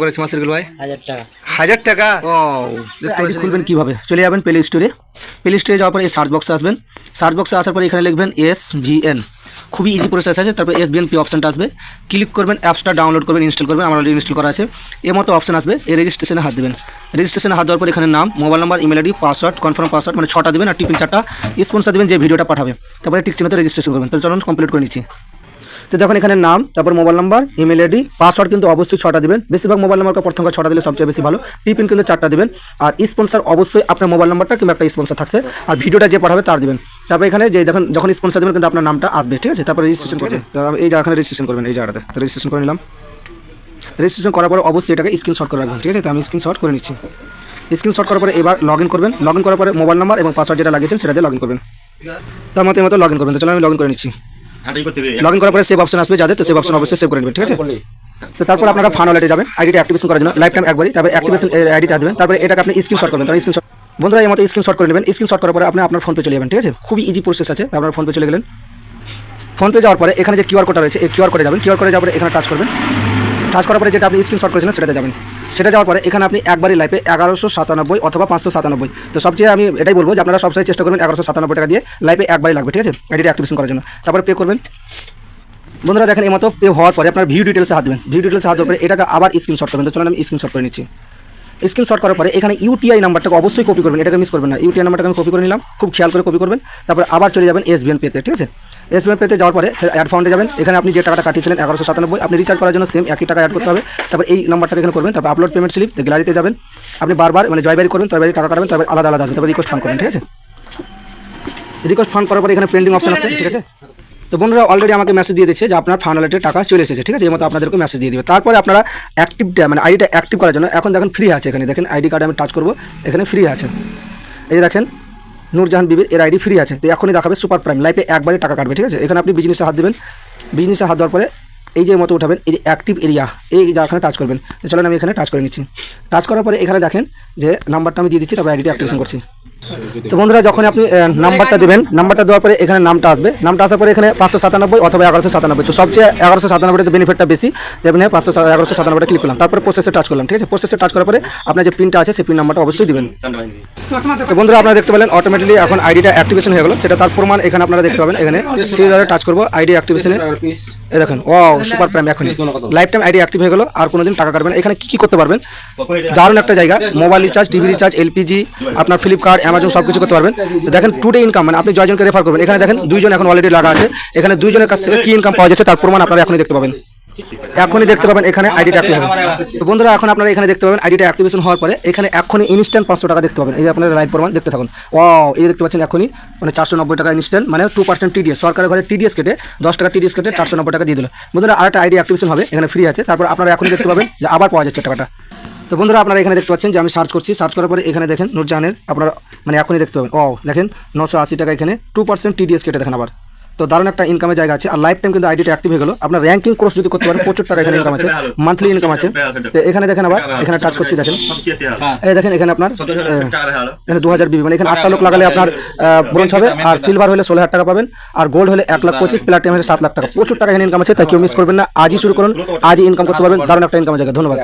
করেছে মাসিরগুল ভাই? হাজার টাকা। হাজার টাকা? ও দেখতে আইডি পাচ্ছেন। খুলবেন কীভাবে? চলে যাবেন প্লে স্টোরে প্লে স্টোরে যাওয়ার পরে এই সার্চ বক্সে আসবেন। সার্চ বক্সে আসার পরে এখানে লিখবেন এস এন খুবই ইজি প্রসেস আছে। তারপরে এস বিএন পি অপশনটা আসবে। ক্লিক করবেন অ্যাপসটা ডাউনলোড করবেন ইনস্টল করবেন। আমার অলরেডি ইনস্টল করা আছে। এর মতো অপশন আসবে। এই রেজিস্ট্রেশনে হাত দেবেন। রেজিস্ট্রেশনে হাত দেওয়ার পর এখানে নাম mobile number email ID password confirm password মানে ছটা দেবেন আর টিপিন চারটা। স্পন্সার দেবেন যে ভিডিওটা পাঠাবে। তারপরে টিক রেজিস্ট্রেশন করবেন। তো চলুন কমপ্লিট করে নিচ্ছি। তো দেখুন এখানে নাম, তারপর mobile number email ID password কিন্তু অবশ্যই ছটা দিবেন। বেশিরভাগ মোবাইল নাম্বারকে প্রথম ছটা দিলে সবচেয়ে বেশি ভালো। টিপিন কিন্তু চারটা দিবেন। আর স্পন্সার অবশ্যই আপনার মোবাইল নাম্বারটা কিংবা একটা স্পন্সার থাকছে। আর ভিডিওটা যে পাঠাবে তার দিবেন। তারপর এখানে যে দেখুন, যখন স্পন্সার দেবেন কিন্তু আপনার নামটা আসবে, ঠিক আছে? তারপর রেজিস্ট্রেশন করবে। এই জায়গাখানে রেজিস্ট্রেশন করবেন, এই জায়গাটাতে। তো রেজিস্ট্রেশন করে নিলাম। রেজিস্ট্রেশন করার পরে অবশ্যই এটাকে স্ক্রিনশট করে রাখবেন, ঠিক আছে? তো আমি স্ক্রিনশট করে নিচ্ছি। স্ক্রিনশট করার পরে এবার লগ করবেন। লগ করার পরে মোবাইল নাম্বার এবং পাসওয়ার্ড যেটা লাগিয়েছেন সেটা দিয়ে লগ করবেন। তার মতো মতো লগ করবেন। তো চলো আমি লগ করে নিচ্ছি। লগ ইন করার পরে সেভ অপশন আসবে যাদের তো সেভ অপশন অবশ্যই সেভ করে নেবেন ঠিক আছে? তো তারপর আপনারা ফান ওয়ালেটে যাবেন আইডিটা অ্যাক্টিভেশন করার জন্য লাইফ টাইম একবারই তারপরে অ্যাক্টিভেশন আইডিটা দেবেন তারপরে এটাকে আপনি স্ক্রিনশট করবেন তারপরে স্ক্রিনশট বন্ধুরা এই মতো স্ক্রিনশট করে নেবেন স্ক্রিনশট করার পরে আপনি আপনার ফোন পে চলে যাবেন ঠিক আছে? খুবই ইজি প্রসেস আছে আপনার ফোন পে চলে গেলেন। ফোন পে যাওয়ার পরে এখানে যে কিউআর কোডটা রয়েছে এই কিউআর কোডে যাবেন কিউআর কোডে যাওয়ার পরে এখানে টাচ করবেন। টাচ করার পরে যেটা আপনি স্ক্রিনশট করেছিলেন সেটাতে যাবেন। সেটা যাওয়ার পরে এখানে আপনি একবারই লাইফে এগারোশো সাতানব্বই অথবা পাঁচশো সাতানব্বই। তো সবচেয়ে আমি এটাই বলব যে আপনারা সবসময় চেষ্টা করবেন এগারোশো সাতানব্বই টাকা দিয়ে লাইফে একবারই লাগবে, ঠিক আছে? আইডিটা অ্যাক্টিভেশন করার জন্য। তারপরে পে করবেন। বন্ধুরা দেখেন, এই মতো পে হওয়ার পরে আপনার ভিউ ডিটেলসে হাত দেবেন। ভিউ ডিটেলসে হাত দেওয়ার পরে এটাকে আবার স্ক্রিনশট করবেন। তো চলুন আমি স্ক্রিনশট করে নিচ্ছি। স্ক্রিনশট করার পরে এখানে ইউটিআই নাম্বারটাকে অবশ্যই কপি করবেন। এটাকে মিস করবেন না। ইউটিআই নাম্বারটাকে আমি কপি করে নিলাম। খুব খেয়াল করে কপি করবেন। তারপরে আবার চলে যাবেন এসবিএন পেতে ঠিক আছে? এসবিএন পেতে যাওয়ার পরে অ্যাড ফাউন্ডে যাবেন। এখানে আপনি যে টাকাটা কাটিয়েছিলেন এগারোশো সাতানব্বই, আপনি রিচার্জ করার জন্য সেম একই টাকা অ্যাড করতে হবে। তারপর এই নাম্বারটাকে এখানে করবেন, তারপর আপলোড পেমেন্ট স্লিপ গ্যালারিতে যাবেন। আপনি বারবার মানে জয়বারি করবেন তয়বারি টাকা কাটবেন তবে আলাদা আলাদা আসবে। তারপর রিকোয়েস্ট ফান্ড করবেন, ঠিক আছে? রিকোয়েস্ট ফান্ড করার পরে এখানে পেন্ডিং অপশন আছে, ঠিক আছে? তো বন্ধুরা অলরেডি আমাকে মেসেজ দিয়ে দিচ্ছে যে আপনার ওয়ালেটের টাকা চলে এসেছে, ঠিক আছে? এই মতো আপনাদেরকে মেসেজ দিয়ে দিবে। তারপরে আপনারা অ্যাক্টিভটা মানে আইডিটা অ্যাক্টিভ করার জন্য, এখন দেখেন ফ্রি আছে এখানে। দেখেন আইডি কার্ডে আমি টাচ করব, এখানে ফ্রি আছে। এই দেখেন নূরজাহান বিবির এর আইডি ফ্রি আছে। তো এখনই দেখাবে সুপার প্রাইম। লাইফে একবারে টাকা কাটবে, ঠিক আছে? এখানে আপনি বিজনেসে হাত দেবেন। বিজনেসে হাত দেওয়ার পরে এই যে মতো উঠাবেন, এই যে অ্যাক্টিভ এরিয়া এই এখানে টাচ করবেন। চলেন আমি এখানে টাচ করে নিচ্ছি। টাচ করার পরে এখানে দেখেন যে নাম্বারটা আমি দিয়ে দিচ্ছি, তারপর আইডিটা অ্যাক্টিভেশন করছি। তো বন্ধুরা যখন আপনি নাম্বারটা দেবেন, নাম্বারটা দেওয়ার পরে এখানে নামটা আসবে। নামটা আসার পরে এখানে পাঁচশো সাতানব্বই অথবা এগারোশো সাতানব্বই। তো সবচেয়ে এগারোশো সাতানব্বইতে বেনিফিটটা বেশি। যেমন পাঁচশো এগারোশো সাতানব্বইটা ক্লিক করলাম। তারপরে প্রসেসে টাচ করলাম, ঠিক আছে? প্রসেসে টাচ করার পরে আপনার যে পিনটা আছে, সেই পিন নাম্বারটা অবশ্যই দিবেন। তো বন্ধুরা, আপনারা দেখতে পেলেন অটোমেটিকলি এখন আইডিটা অ্যাক্টিভেশন হয়ে গেল। সেটা তার প্রমাণ এখানে আপনারা দেখতে পাবেন। এখানে সেই জায়গায় টাচ করব আইডি অ্যাক্টিভেশনে এ দেখেন ও সুপার প্রাইম এখন লাইফ টাইম আইডি অ্যাক্টিভ হয়ে গেল, আর কোনোদিন টাকা কাটবেন। এখানে কি কি করতে পারবেন? দারুণ একটা জায়গা mobile recharge TV recharge LPG আপনার ফ্লিপকার্ট অ্যামাজন সব কিছু করতে পারবেন। তো দেখেন টুডে ইনকাম মানে আপনি জয়জনকে রেফার করবেন। এখানে দেখেন দুইজন এখন অলরেডি লাগা আছে। এখানে দুইজনের কাছ থেকে কি ইনকাম পাওয়া যাচ্ছে তার প্রমাণ আপনারা এখনই দেখতে পাবেন। এখনই দেখতে পাবেন এখানে আইডিটা অ্যাক্টিভ হবে তো বন্ধুরা, এখন আপনারা এখানে দেখতে পাবেন আইডিটা অ্যাক্টিভেশন হওয়ার পরে এখানে এখনই ইনস্ট্যান্ট পাঁচশো টাকা দেখতে পাবেন। এই যে আপনারা লাইভ প্রমাণ দেখতে থাকুন। ও এই দেখতে পাচ্ছেন এখনই মানে চারশো নব্বই টাকা ইনস্ট্যান্ট মানে টু পার্সেন্ট টিডিএস সরকারের ঘরে টিডিএস কেটে দশ টাকা টিডিএস কেটে চারশো নব্বই টাকা দিয়ে দিল। বন্ধুরা, আরেকটা আইডি অ্যাক্টিভেশন হবে, এখানে ফ্রি আছে। তারপর আপনারা এখনই দেখতে পাবেন যে আবার পাওয়া যাচ্ছে টাকাটা। তো বন্ধুরা, আপনারা এখানে দেখতে পাচ্ছেন যে আমি সার্চ করছি। সার্চ করার পরে এখানে দেখেন নুরজাহানের আপনারা মানে এখনই দেখতে পাবেন। ও দেখেন নশো আশি টাকা এখানে টু পার্সেন্ট টিডিএস কেটে দেখেন আবার। তো দারুণ একটা ইনকামের জায়গা আছে। আর লাইফ টাইম কিন্তু আইডিটা অ্যাক্টিভ হয়ে গেলো। আপনার র্যাঙ্কিং কোর্স যদি করতে পারেন, প্রচুর টাকা এখানে ইনকাম আছে। মান্থলি ইনকাম আছে। এখানে দেখেন আবার, এখানে টাচ করছি, দেখেন। এই দেখেন, এখানে আপনার এখানে দু হাজার বিবি মানে এখানে আটটা লোক লাগালে আপনার ব্রোঞ্জ হবে, আর সিলভার হলে ষোলো হাজার টাকা পাবেন, আর গোল্ড হলে এক লাখ পঁচিশ প্লাটিনাম হলে সাত লাখ টাকা। প্রচুর টাকা এখানে ইনকাম আছে, তাই কেউ মিস করবেন না। আজই শুরু করুন, আজই ইনকাম করতে পারবেন। দারুণ একটা ইনকামের জায়গা, ধন্যবাদ।